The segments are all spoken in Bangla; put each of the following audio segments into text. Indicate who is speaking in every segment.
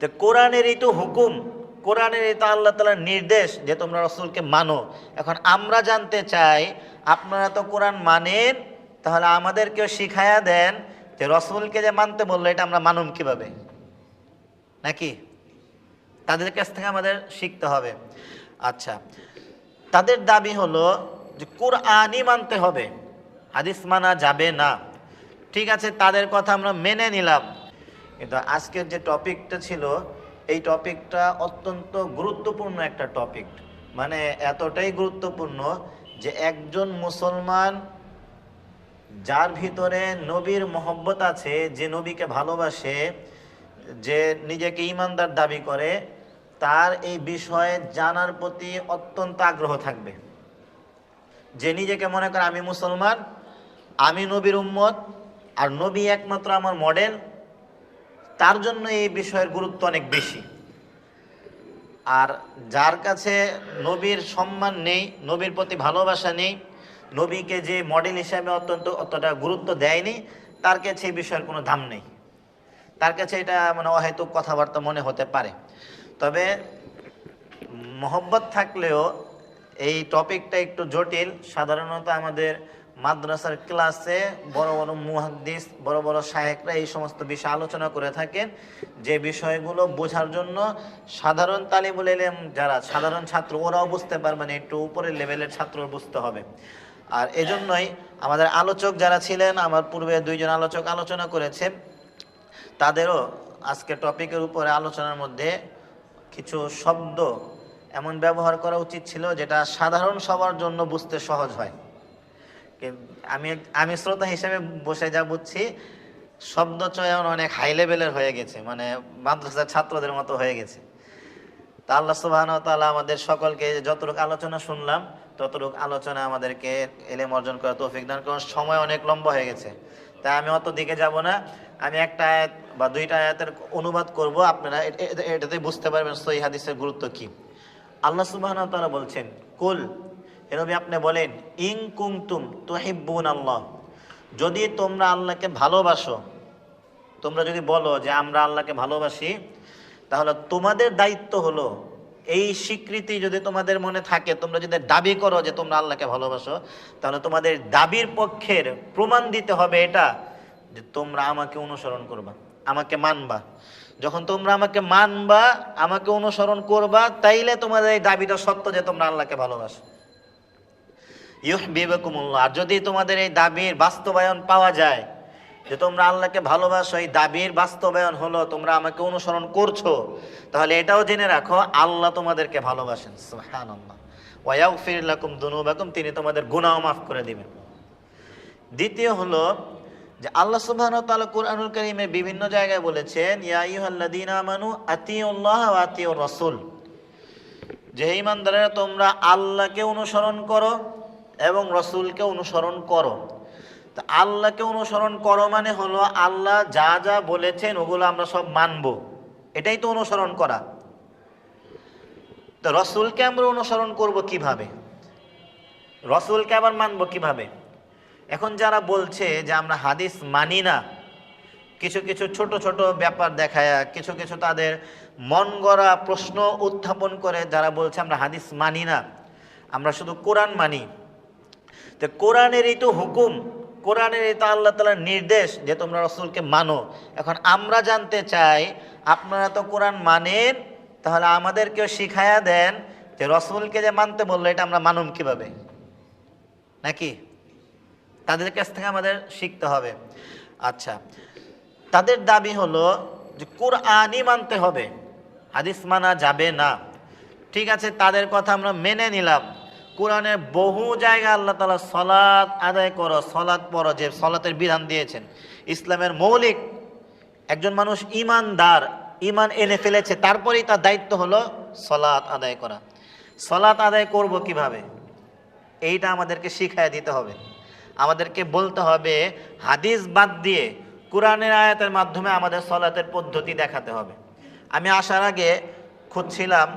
Speaker 1: তো কোরআনেরই তো হুকুম, কোরআনের এই তো আল্লাহ তালার নির্দেশ যে তোমরা রসুলকে মানো। এখন আমরা জানতে চাই, আপনারা তো কোরআন মানেন, তাহলে আমাদেরকেও শিখায়া দেন যে রসুলকে যে মানতে বলল, এটা আমরা মানুম কীভাবে? নাকি? তাদের কাছ থেকে আমাদের শিখতে হবে। আচ্ছা তাদের দাবি হলো যে কোরআনই মানতে হবে, হাদিস মানা যাবে না। ঠিক আছে, তাদের কথা আমরা মেনে নিলাম। কিন্তু আজকের যে টপিকটা ছিল, এই টপিকটা অত্যন্ত গুরুত্বপূর্ণ একটা টপিক। মানে এতটাই গুরুত্বপূর্ণ যে একজন মুসলমান যার ভিতরে নবীর মহব্বত আছে, যে নবীকে ভালোবাসে, যে নিজেকে ইমানদার দাবি করে, তার এই বিষয়ে জানার প্রতি অত্যন্ত আগ্রহ থাকবে। যে নিজেকে মনে করে, আমি মুসলমান, আমি নবীর উম্মত, আর নবী একমাত্র আমার মডেল তার জন্য এই বিষয়ের গুরুত্ব অনেক বেশি। আর যার কাছে নবীর সম্মান নেই, নবীর প্রতি ভালোবাসা নেই, নবীকে যে মডেল হিসাবে অত্যন্ত, অতটা গুরুত্ব দেয়নি, তার কাছে এই বিষয়ের কোনো দাম নেই। তার কাছে এটা মানে অহেতুক কথাবার্তা মনে হতে পারে। তবে মহব্বত থাকলেও এই টপিকটা একটু জটিল। সাধারণত আমাদের মাদ্রাসার ক্লাসে বড় বড় মুহাদ্দিস, বড় বড় শায়েকরা এই সমস্ত বিষয়ে আলোচনা করে থাকেন। যে বিষয়গুলো বোঝার জন্য সাধারণ তালিবুল এলেম যারা, সাধারণ ছাত্র, ওরাও বুঝতে পারবে না, একটু উপরের লেভেলের ছাত্র বুঝতে হবে। আর এজন্যই আমাদের আলোচক যারা ছিলেন, আমার পূর্বে দুইজন আলোচক আলোচনা করেছে, তাদেরও আজকে টপিকের উপরে আলোচনার মধ্যে কিছু শব্দ এমন ব্যবহার করা উচিত ছিল যেটা সাধারণ সবার জন্য বুঝতে সহজ হয়। আমি আমি শ্রোতা হিসেবে বসে যা বুঝছি, শব্দ চয়ন অনেক হাই লেভেলের হয়ে গেছে মানে মাদ্রাসার ছাত্রদের মতো হয়ে গেছে। তা আল্লাহ সুবাহ তাআলা আমাদের সকলকে যতটুকু আলোচনা শুনলাম, ততটুকু আলোচনা আমাদেরকে এলেম অর্জন করা তৌফিক দান কারণ সময় অনেক লম্বা হয়ে গেছে, তাই আমি অত দিকে যাব না। আমি একটা আয়াত বা দুইটা আয়াতের অনুবাদ করব, আপনারা এটাতে বুঝতে পারবেন সহি হাদিসের গুরুত্ব কি। আল্লাহ সুবাহ তাআলা বলছেন, কুল এরবি আপনি বলেন ইং কুমতুম তুহিব্বুন আল্লাহ যদি তোমরা আল্লাহকে ভালোবাসো, তোমরা যদি বলো যে আমরা আল্লাহকে ভালোবাসি, তাহলে তোমাদের দায়িত্ব হলো এই স্বীকৃতি যদি তোমাদের মনে থাকে, তোমরা যদি দাবি করো যে তোমরা আল্লাহকে ভালোবাসো, তাহলে তোমাদের দাবির পক্ষের প্রমাণ দিতে হবে এটা, যে তোমরা আমাকে অনুসরণ করবা, আমাকে মানবা। যখন তোমরা আমাকে মানবা, আমাকে অনুসরণ করবা, তাইলে তোমাদের এই দাবিটা সত্য যে তোমরা আল্লাহকে ভালোবাসো। ইউহ বিবেকুমুল্লাহ আর যদি তোমাদের এই দাবির বাস্তবায়ন পাওয়া যায়, যে তোমরা আল্লাহকে ভালোবাসো, এই দাবির বাস্তবায়ন হলো, তোমরা আমাকে অনুসরণ করছ, তাহলে এটাও জেনে রাখো, আল্লাহ তোমাদেরকে ভালোবাসেন। সুবহানাল্লাহ। ওয়ায়াগফির লাকুম দুনুবাকুম, তিনি তোমাদের গুনাহ মাফ করে দিবেন। দ্বিতীয় হলো যে আল্লাহ সুবহানাহু ওয়া তাআলা কুরআনুল কারীমে বিভিন্ন জায়গায় বলেছেন, ইয়া আইয়ুহাল্লাযীনা আমানু আতিউল্লাহ আতিউর রাসূল। যে হে ইমানদারেরা তোমরা আল্লাহকে অনুসরণ করো এবং রসুলকে অনুসরণ করো। তা আল্লাহকে অনুসরণ করো মানে হলো আল্লাহ যা যা বলেছেন ওগুলো আমরা সব মানব। এটাই তো অনুসরণ করা। তো রসুলকে আমরা অনুসরণ করব কীভাবে? রসুলকে আবার মানব কীভাবে? এখন যারা বলছে যে আমরা হাদিস মানি না, কিছু কিছু ছোট ছোট ব্যাপার দেখায়, কিছু কিছু তাদের মন গড়া প্রশ্ন উত্থাপন করে, যারা বলছে আমরা হাদিস মানি না, আমরা শুধু কোরআন মানি। তো কোরআনেরই তো হুকুম, কোরআনের এই তো আল্লাহ তালার নির্দেশ যে তোমরা রসুলকে মানো। এখন আমরা জানতে চাই, আপনারা তো কোরআন মানেন, তাহলে আমাদেরকেও শিখায়া দেন যে রসুলকে যে মানতে বলল, এটা আমরা মানুম কীভাবে? নাকি? তাদের কাছ থেকে আমাদের শিখতে হবে। আচ্ছা তাদের দাবি হলো যে কোরআনই মানতে হবে, হাদিস মানা যাবে না। ঠিক আছে, তাদের কথা আমরা মেনে নিলাম। কোরআনের বহু জায়গায় আল্লাহ তালা সলাৎ আদায় করো সলাৎ পড়ো, যে সলাতের বিধান দিয়েছেন। ইসলামের মৌলিক একজন মানুষ ইমানদার, ইমান এনে ফেলেছে, তারপরেই তার দায়িত্ব হলো সলাৎ আদায় করা। সলাৎ আদায় করব কীভাবে? এইটা আমাদেরকে শিখায় দিতে হবে। আমাদেরকে বলতে হবে, হাদিস বাদ দিয়ে কোরআনের আয়াতের মাধ্যমে আমাদের সলাতের পদ্ধতি দেখাতে হবে। আমি আসার আগে খুঁজছিলাম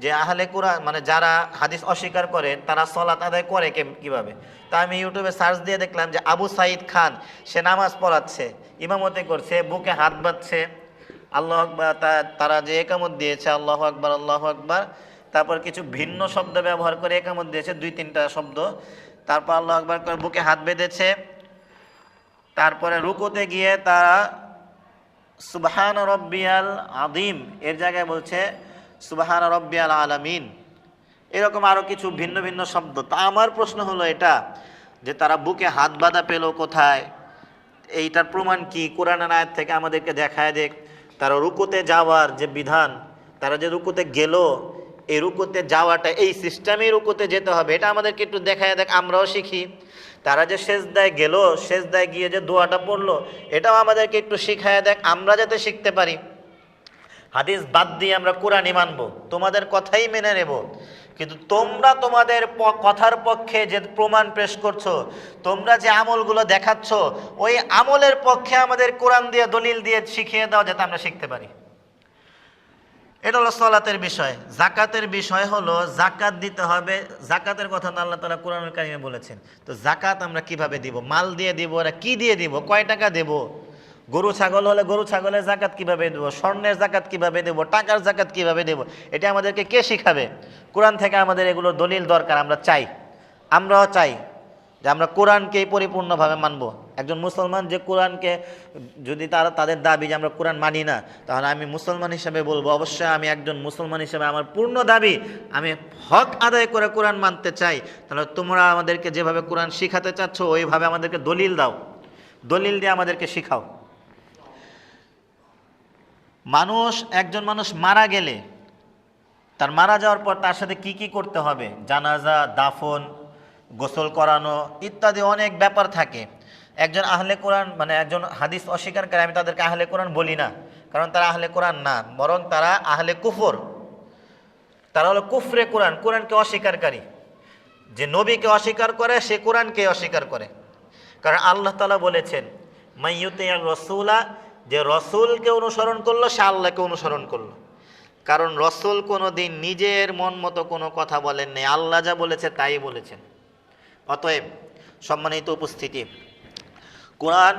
Speaker 1: যে আহলে কোরআন মানে যারা হাদিস অস্বীকার করে, তারা সলাত আদায় করে কীভাবে? তা আমি ইউটিউবে সার্চ দিয়ে দেখলাম যে আবু সাইদ খান, সে নামাজ পড়াচ্ছে, ইমামতি করছে, বুকে হাত বাঁধছে, আল্লাহ আকবর তারা যে একামত দিয়েছে, আল্লাহ আকবর আল্লাহ আকবর, তারপর কিছু ভিন্ন শব্দ ব্যবহার করে একামত দিয়েছে, দুই, তিনটা শব্দ, তারপর আল্লাহ আকবর করে বুকে হাত বেঁধেছে, তারপরে রুকোতে গিয়ে তারা, সুবহান রব্বিয়াল আদিম এর জায়গায় বলছে সুবহান রব্বিয়াল আলামিন। এরকম আরও কিছু ভিন্ন ভিন্ন শব্দ। তা আমার প্রশ্ন হলো এটা, যে তারা বুকে হাত বাঁধা পেল কোথায়? এইটার প্রমাণ কি? কোরআনের আয়াত থেকে আমাদেরকে দেখায় দেখ, তারা রুকুতে যাওয়ার যে বিধান, তারা যে রুকুতে গেল, এই রুকুতে যাওয়াটা, এই সিস্টেমে রুকুতে যেতে হবে, এটা আমাদেরকে একটু দেখায় দেখ, আমরাও শিখি। তারা যে শেষদায় গেল শেষদায় গিয়ে যে দোয়াটা পড়ল, এটাও আমাদেরকে একটু শিখায় দেখ, আমরা যাতে শিখতে পারি। হাদিস বাদ দিয়ে আমরা কোরআনই মানব, তোমাদের কথাই মেনে নেব। কিন্তু তোমরা তোমাদের কথার পক্ষে যে প্রমাণ পেশ করছ, তোমরা যে আমলগুলো দেখাচ্ছ, ওই আমলের পক্ষে আমাদের কোরআন দিয়ে দলিল দিয়ে শিখিয়ে দাও যাতে আমরা শিখতে পারি। এটা হলো সলাতের বিষয়। জাকাতের বিষয় হলো জাকাত দিতে হবে। জাকাতের কথা আল্লাহ তালা কোরআন কারিমে বলেছেন। তো জাকাত আমরা কীভাবে দিব? মাল দিয়ে দিব ওরা কি দিয়ে দিব? কয় টাকা দেব? গরু ছাগল হলে গরু ছাগলের জাকাত কীভাবে দেবো? স্বর্ণের জাকাত কীভাবে দেব? টাকার জাকাত কীভাবে দেব? এটা আমাদেরকে কে শিখাবে? কোরআন থেকে আমাদের এগুলো দলিল দরকার, আমরা চাই। আমরাও চাই যে আমরা কোরআনকেই পরিপূর্ণভাবে মানব। একজন মুসলমান যে কোরআনকে, যদি তারা, তাদের দাবি যে আমরা কোরআন মানি না, তাহলে আমি মুসলমান হিসেবে বলব, অবশ্যই আমি একজন মুসলমান হিসেবে আমার পূর্ণ দাবি, আমি হক আদায় করে কোরআন মানতে চাই। তাহলে তোমরা আমাদেরকে যেভাবে কোরআন শিখাতে চাচ্ছ, ওইভাবে আমাদেরকে দলিল দাও। দলিল দিয়ে আমাদেরকে শিখাও। মানুষ, একজন মানুষ মারা গেলে, তার মারা যাওয়ার পর তার সাথে কি কি করতে হবে? জানাজা, দাফন, গোসল করানো ইত্যাদি অনেক ব্যাপার থাকে। একজন আহলে কোরআন মানে একজন হাদিস অস্বীকারী আমি তাদেরকে আহলে কোরআন বলি না, কারণ তারা আহলে কোরআন না, বরং তারা আহলে কুফর। তারা হলো কুফরে কোরআন, কোরআনকে অস্বীকারী। যে নবীকে অস্বীকার করে, সে কোরআনকে অস্বীকার করে। কারণ আল্লাহ তালা বলেছেন মাইয়ুতে রসুলা যে রসুলকে অনুসরণ করল, সে আল্লাহকে অনুসরণ করল। কারণ রসুল কোনো দিন নিজের মন মতো কোনো কথা বলেন নাই আল্লাহ যা বলেছে, তাই বলেছেন। অতএব সম্মানিত উপস্থিতি, কোরআন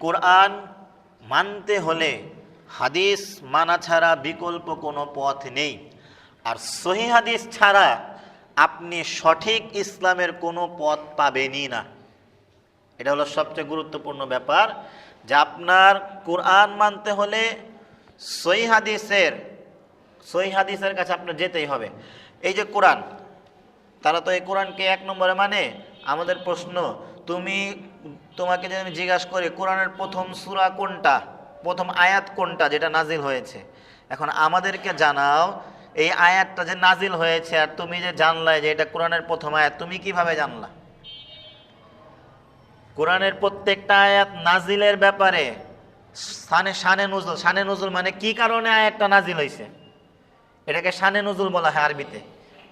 Speaker 1: কোরআন মানতে হলে হাদিস মানা ছাড়া বিকল্প কোনো পথ নেই। আর সহি হাদিস ছাড়া আপনি সঠিক ইসলামের কোনো পথ পাবেনই না। এটা হলো সবচেয়ে গুরুত্বপূর্ণ ব্যাপার। যে আপনার কোরআন মানতে হলে সই হাদিসের সই হাদিসের কাছে আপনার যেতেই হবে। এই যে কোরআন, তারা তো এই কোরআনকে এক নম্বরে মানে? আমাদের প্রশ্ন, তুমি, তোমাকে যদি আমি জিজ্ঞাসা করি, কোরআনের প্রথম সূরা কোনটা? প্রথম আয়াত কোনটা যেটা নাজিল হয়েছে? এখন আমাদেরকে জানাও, এই আয়াতটা যে নাজিল হয়েছে আর তুমি যে জানলে যে এটা কোরআনের প্রথম আয়াত, তুমি কীভাবে জানলা? কোরআনের প্রত্যেকটা আয়াত নাজিলের ব্যাপারে সানে শানে নজুল শানে নজুল মানে কি কারণে আয়াতটা নাজিল হয়েছে এটাকে শানে নজুল বলা হয় আরবিতে।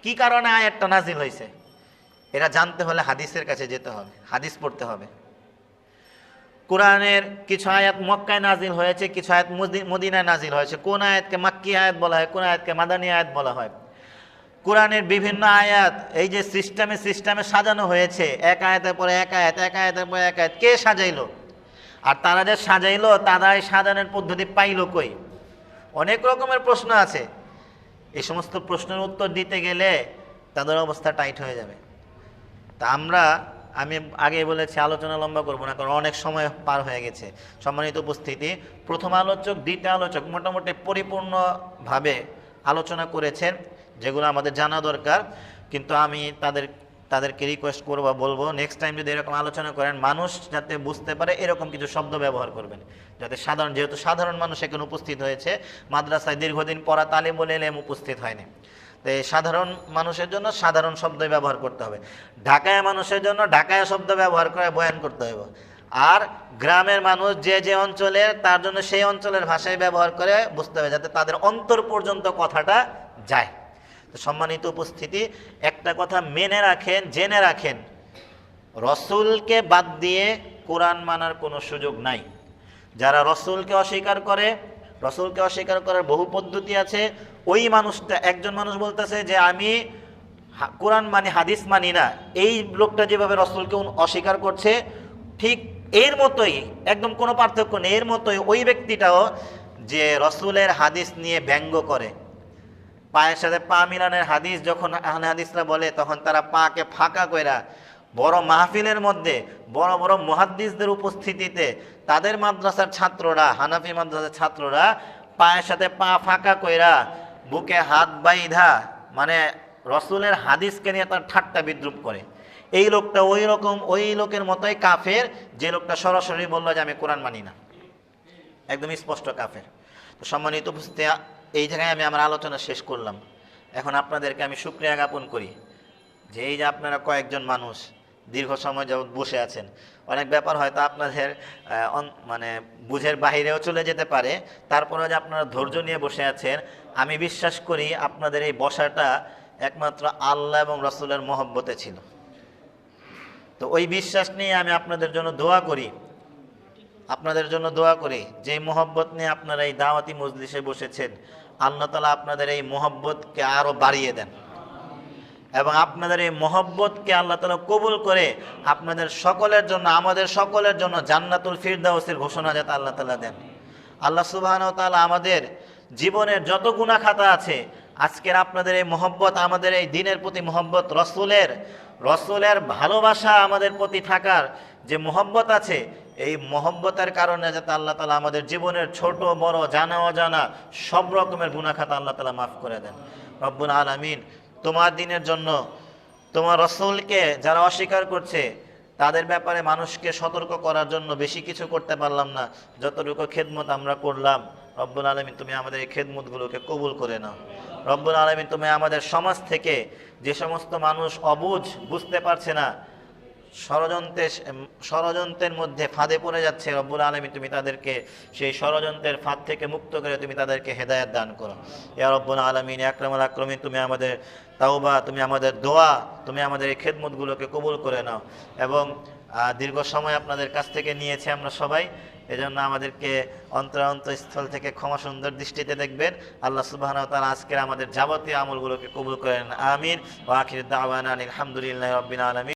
Speaker 1: কি কারণে আয়াতটা নাজিল হয়েছে এটা জানতে হলে হাদিসের কাছে যেতে হবে, হাদিস পড়তে হবে। কোরআনের কিছু আয়াত মক্কায় নাজিল হয়েছে, কিছু আয়াত মদি- মদিনায় নাজিল হয়েছে। কোন আয়াতকে মাক্কি আয়াত বলা হয়, কোন আয়াতকে মাদানী আয়াত বলা হয়? কোরআনের বিভিন্ন আয়াত, এই যে সিস্টেমে সিস্টেমে সাজানো হয়েছে, এক আয়াতের পরে এক আয়াত, এক আয়াতের পরে এক আয়াত, কে সাজাইলো? আর তারা যে সাজাইলো তারা এই সাজানোর পদ্ধতি পাইলো কই? অনেক রকমের প্রশ্ন আছে। এই সমস্ত প্রশ্নের উত্তর দিতে গেলে তাদের অবস্থা টাইট হয়ে যাবে। তা আমরা, আমি আগে বলেছি, আলোচনা লম্বা করব না, কারণ অনেক সময় পার হয়ে গেছে। সম্মানিত উপস্থিতি, প্রথম আলোচক, দ্বিতীয় আলোচক মোটামুটি পরিপূর্ণভাবে আলোচনা করেছেন। যেগুলো আমাদের জানা দরকার, কিন্তু আমি তাদের, তাদেরকে রিকোয়েস্ট করব বলব নেক্সট টাইম যদি এরকম আলোচনা করেন, মানুষ যাতে বুঝতে পারে এরকম কিছু শব্দ ব্যবহার করবেন। যাতে সাধারণ, যেহেতু সাধারণ মানুষ এখানে উপস্থিত হয়েছে, মাদ্রাসায় দীর্ঘদিন পড়া তালিম তালিমুল এলেম উপস্থিত হয়নি। তো এই সাধারণ মানুষের জন্য সাধারণ শব্দ ব্যবহার করতে হবে। ঢাকায় মানুষের জন্য ঢাকায় শব্দ ব্যবহার করে বয়ান করতে হবে আর গ্রামের মানুষ যে যে অঞ্চলের তার জন্য সেই অঞ্চলের ভাষায় ব্যবহার করে বুঝতে হবে, যাতে তাদের অন্তর পর্যন্ত কথাটা যায়। সম্মানিত উপস্থিতি, একটা কথা মেনে রাখেন, জেনে রাখেন। রসুলকে বাদ দিয়ে কোরআন মানার কোনো সুযোগ নাই। যারা রসুলকে অস্বীকার করে, রসুলকে অস্বীকার করার বহু পদ্ধতি আছে। ওই মানুষটা, একজন মানুষ বলতেছে যে, আমি কোরআন মানি, হাদিস মানি না। এই লোকটা যেভাবে রসুলকে অস্বীকার করছে, ঠিক এর মতোই, একদম কোনো পার্থক্য নেই, এর মতোই ওই ব্যক্তিটাও যে রসুলের হাদিস নিয়ে ব্যঙ্গ করে। পায়ের সাথে পা মিলানের হাদিস যখন আহলে হাদিসরা বলে, তখন তারা পাকে ফাঁকা কইরা বড় মাহফিলের মধ্যে, বড় বড় মুহাদ্দিসদের উপস্থিতিতে তাদের মাদ্রাসার ছাত্ররা, হানাফি মাদ্রাসার ছাত্ররা পায়ের সাথে পা ফাঁকা কইরা বুকে হাত বাইধা মানে রসুলের হাদিসকে নিয়ে তার ঠাট্টা বিদ্রুপ করে। এই লোকটা ওই রকম, ওই লোকের মতোই কাফের, যে লোকটা সরাসরি বলল যে আমি কোরআন মানি না। একদম স্পষ্ট কাফের। তো সম্মানিত উপস্থিতি এই জায়গায় আমি আমার আলোচনা শেষ করলাম। এখন আপনাদেরকে আমি সুক্রিয়া জ্ঞাপন করি যে এই যে আপনারা কয়েকজন মানুষ দীর্ঘ সময় যাবৎ বসে আছেন, অনেক ব্যাপার হয়তো আপনাদের মানে বুঝের বাহিরেও চলে যেতে পারে, তারপরেও যে আপনারা ধৈর্য নিয়ে বসে আছেন, আমি বিশ্বাস করি আপনাদের এই বসাটা একমাত্র আল্লাহ এবং রসুলের মহব্বতে ছিল। তো ওই বিশ্বাস নিয়ে আমি আপনাদের জন্য দোয়া করি। আপনাদের জন্য দোয়া করি যে মোহব্বত নিয়ে আপনারা এই দাওয়াতি মজলিসে বসেছেন, আল্লাহ তালা আপনাদের এই মোহব্বতকে আরও বাড়িয়ে দেন। এবং আপনাদের এই মোহব্বতকে আল্লাহ তালা কবুল করে আপনাদের সকলের জন্য, আমাদের সকলের জন্য জান্নাতুল ফিরদাউসের ঘোষণা যাতে আল্লাহ তালা দেন। আল্লাহ সুবাহ তালা আমাদের জীবনের যত গুণা খাতা আছে আজকের আপনাদের এই মহব্বত, আমাদের এই দিনের প্রতি মহব্বত রসুলের রসুলের ভালোবাসা আমাদের প্রতি থাকার যে মহব্বত আছে, এই মহব্বতের কারণে যাতে আল্লাহ তালা আমাদের জীবনের ছোট, বড়, জানা, অজানা সব রকমের গুণা খাতা আল্লাহ তালা মাফ করে দেন। রব্বুল আলমিন, তোমার দিনের জন্য তোমার রসুলকে যারা অস্বীকার করছে, তাদের ব্যাপারে মানুষকে সতর্ক করার জন্য বেশি কিছু করতে পারলাম না। যতটুকু খেদমত আমরা করলাম রব্বুল আলমিন, তুমি আমাদের এই খেদমতগুলোকে কবুল করে নাও। রব্বুল আলমিন, তুমি আমাদের সমাজ থেকে যে সমস্ত মানুষ অবুঝ বুঝতে পারছে না ষড়যন্ত্রের ষড়যন্ত্রের মধ্যে ফাঁদে পড়ে যাচ্ছে, রব্বুল আলমী তুমি তাদেরকে সেই ষড়যন্ত্রের ফাঁদ থেকে মুক্ত করে তুমি তাদেরকে হেদায়ত দান করো। ইয়া রব্বুল আলমিন আকরমুল আক্রমিন, তুমি আমাদের তাওবা, তুমি আমাদের দোয়া, তুমি আমাদের এই খেদমতগুলোকে কবুল করে নাও। এবং দীর্ঘ সময় আপনাদের কাছ থেকে নিয়েছে আমরা সবাই। এজন্য আমাদেরকে অন্তর স্থল থেকে ক্ষমা সুন্দর দৃষ্টিতে দেখবেন। আল্লাহ সুবাহ তারা আজকের আমাদের যাবতীয় আমলগুলোকে কবুল করেন। আমিন। ওয়াখির আলী আলহামদুলিল্লাহ রবিন আলমিন।